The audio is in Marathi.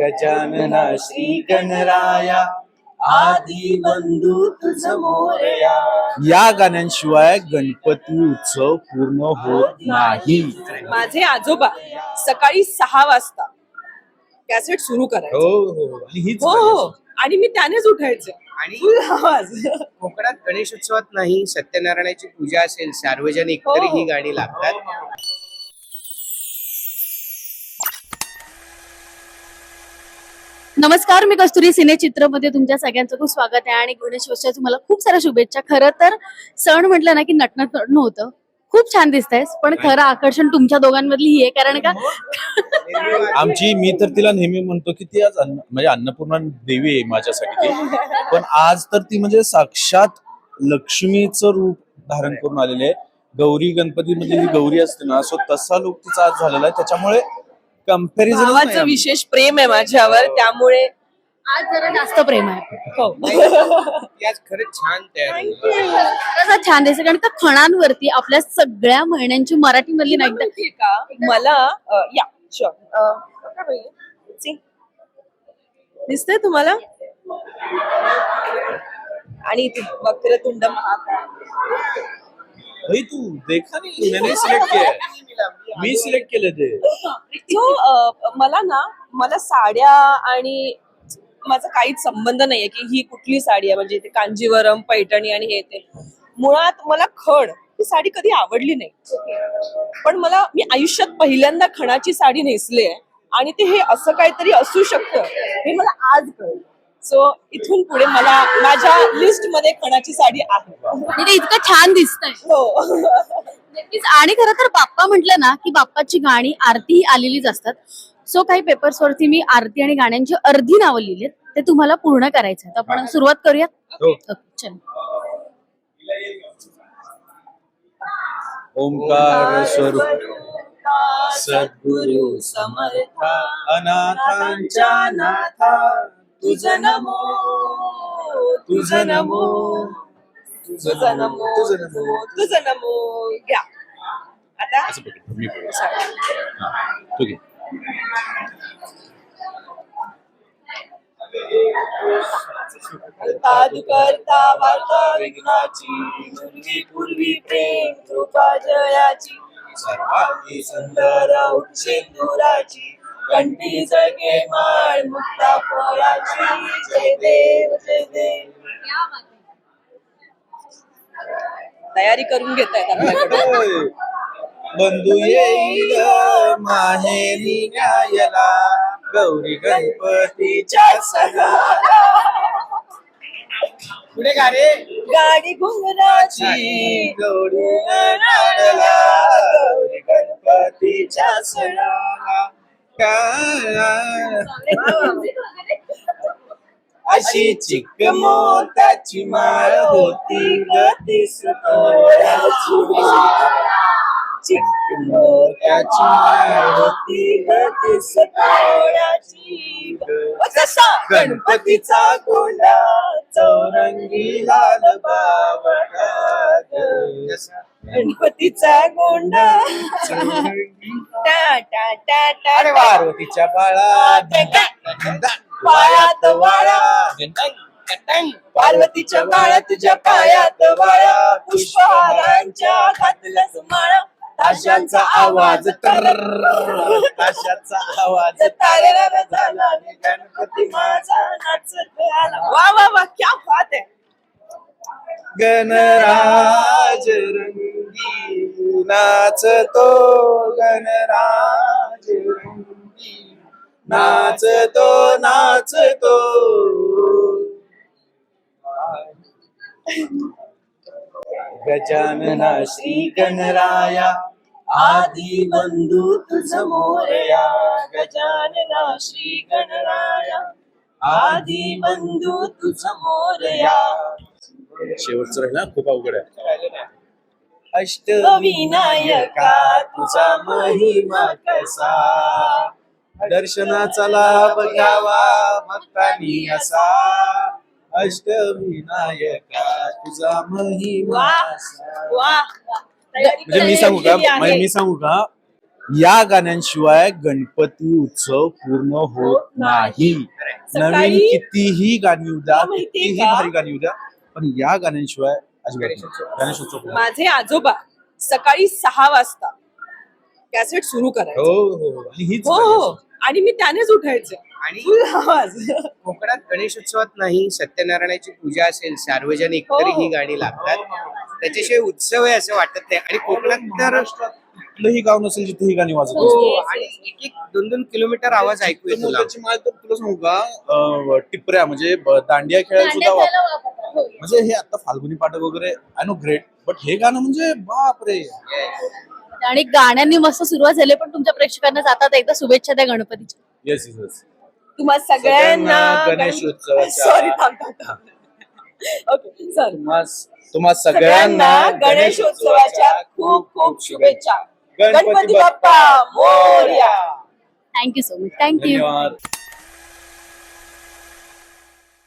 गजानना श्री गणराया आदी बंधू तुझ मोरया. या गाण्यांशिवाय गणपती उत्सव पूर्ण होत नाही. माझे आजोबा सकाळी सहा वाजता कॅसेट सुरू करायचे. हो हो आणि हीच हो हो. आणि मी त्यानेच उठायचे. आणि फुल आवाज. कोकणात गणेश उत्सवात नाही सत्यनारायणाची पूजा असेल सार्वजनिक हो. तरी ही. गाणी लागतात. नमस्कार मी कस्तुरी सिने चित्रमध्ये तुमच्या सगळ्यांचं खूप स्वागत आहे आणि गणेशोत्सवाच्या तुम्हाला खूप साऱ्या शुभेच्छा. खरं तर सण म्हटलं ना की नटणं नटणं होतं खूप छान दिसतायस पण खरं आकर्षण तुमच्या दोघांमधली ही आहे कारण का? आमची मी तर तिला नेहमी म्हणतो की ती आज अन्न म्हणजे अन्नपूर्णा देवी आहे माझ्यासाठी ती. पण आज तर ती म्हणजे साक्षात लक्ष्मीचं रूप धारण करून आलेली आहे. गौरी गणपती जी गौरी असते ना सो तसा लोक तिचा आज झालेला आहे. त्याच्यामुळे कंपॅरिझन भावाचं विशेष प्रेम आहे माझ्यावर त्यामुळे आज जरा जास्त प्रेम आहे. हो. ती आज खरंच छान तयार झाली. खरंच छान दिसतं कारण का खणांवरती आपल्या सगळ्या महिन्यांची मराठी मधली ना तुला एकदा माहितीये का? मला अ, या शुअर दिसतंय तुम्हाला? आणि इथे वक्रतुंड महाकाय. भाई तू देखा नाही मैंने सिलेक्ट किया है. मी सिलेक्ट केलं ते. सो मला ना मला साड्या आणि माझा काहीच संबंध नाहीये की ही कुठली साडी आहे. म्हणजे ते कांजीवरम पैठणी आणि हे ते. मुळात मला खण ही साडी कधी आवडली नाही. पण मला मी आयुष्यात पहिल्यांदा खणाची साडी नेसली आहे. आणि ते हे असं काहीतरी असू शकतं. हे मला आज कळलं. सो इथून पुढे मला माझ्या लिस्टमध्ये खणाची साडी आहे. आणि ते इतकं छान दिसतंय. हो. आणि खरं तर बाप्पा म्हटलं ना की बाप्पाची गाणी आरती ही आलेलीच असतात. सो काही पेपर्स वरती मी आरती आणि गाण्यांची अर्धी नावं लिहिलीत. ते तुम्हाला पूर्ण करायचं आपण सुरुवात करूयात हो. चल. ओंकार स्वरूप सद्गुरु समर्था अनाथांच्या नाथा तुझ नमो तुझ नमो. तुझ नमो तुझं नमो. तुझ नमो घ्या आता असं पकड, मी पकड. हा, तू घे. करता करता वार्ता विघ्नाची पूर्वी पूर्वी प्रेम कृपा जयाची सर्वांगी सुंदर सिंदुराची कंठी जगे माळ मुक्ता फळाची जय देव जय देव तयारी करून घेत आहेत आपल्याकडे. बंधू येईल माहेरी न्यायला गौरी गणपतीच्या सणाला पुढे रे. गाडी घुंगराची गौरी नाडला गौरी गणपतीच्या सणाला का- अशी चिक मोताची माळ होती गतीस चिक मोत्याची माळ होती गतीस तोळ्याची जसा गणपतीचा गोंडा चौरंगी लाल बाबा गणपतीचा गोंडा. चौरंगी. टा टा टा टा अरे पार्वतीच्या बाळा पायात वाळा. पार्वतीच्या बाळा तुझ्या पायात वाळा. पुष्पहारांच्या घातल्यास माळा. ताशांचा आवाज तर ताशाचा आवाज तारेरा झाला आणि गणपती माझा नाचत आला वा वा वा क्या बात आहे गणराज रंगी नाचतो गणराज रंगी नाचतो नाचतो. गजानना श्री गणराया आदी बंधू तुझ मोरया गजानना श्री गणराया आदी बंधू तुझ मोरया शेवटचं राहिला खूप अवघड आहे. अष्टविनायका तुझा महिमा कसा? दर्शनाचा लाभ घ्यावा भक्तांनी असा अष्टविनायका तुझा महिमा म्हणजे मी सांगू का म्हणजे मी सांगू का या गाण्यांशिवाय गणपती उत्सव पूर्ण होत नाही नवीन कितीही गाणी येऊ द्या तुला माहितीये कितीही? भारी गाणी येऊ द्या पण या गाण्यांशिवाय. गणेशोत्सव पूर्ण. माझे आजोबा सकाळी सहा वाजता कॅसेट सुरू करायचे हो हो हो. आणि हीच हो हो. आणि मी त्यानेच उठायचे आणि कोकणात गणेशोत्सवत नाही सत्यनारायणाची पूजा असेल सार्वजनिक हो. तरी ही गाणी लागतात त्याच्याशिवाय उत्सव आहे असं वाटत नाही आणि कोकणात तर महाराष्ट्रात कुठलंही गाव नसेल जिथे ही गाणी वाजत हो. असतात. आणि एक एक दोन दोन किलोमीटर आवाज ऐकू येतो लांब. त्याची तर तुला सांगू का अं, टिपऱ्या म्हणजे ब- दांडिया खेळायला सुद्धा वापर म्हणजे हे आता फाल्गुनी पाठक वगैरे आय नो ग्रेट बट हे गाणं म्हणजे बाप रे आणि गाण्यांनी मस्त सुरुवात झाली पण तुमच्या प्रेक्षकांना जातात एकदा शुभेच्छा द्या गणपतीच्या. येस येस येस तुम्हा सगळ्यांना सगळ्यांना गणेशोत्सवाच्या- सॉरी ओके तुम्हा तुम्हा सगळ्यांना गणेशोत्सवाच्या खूप खूप शुभेच्छा. Ganpati Bappa Morya. Thank you so much thank you धन्यवाद.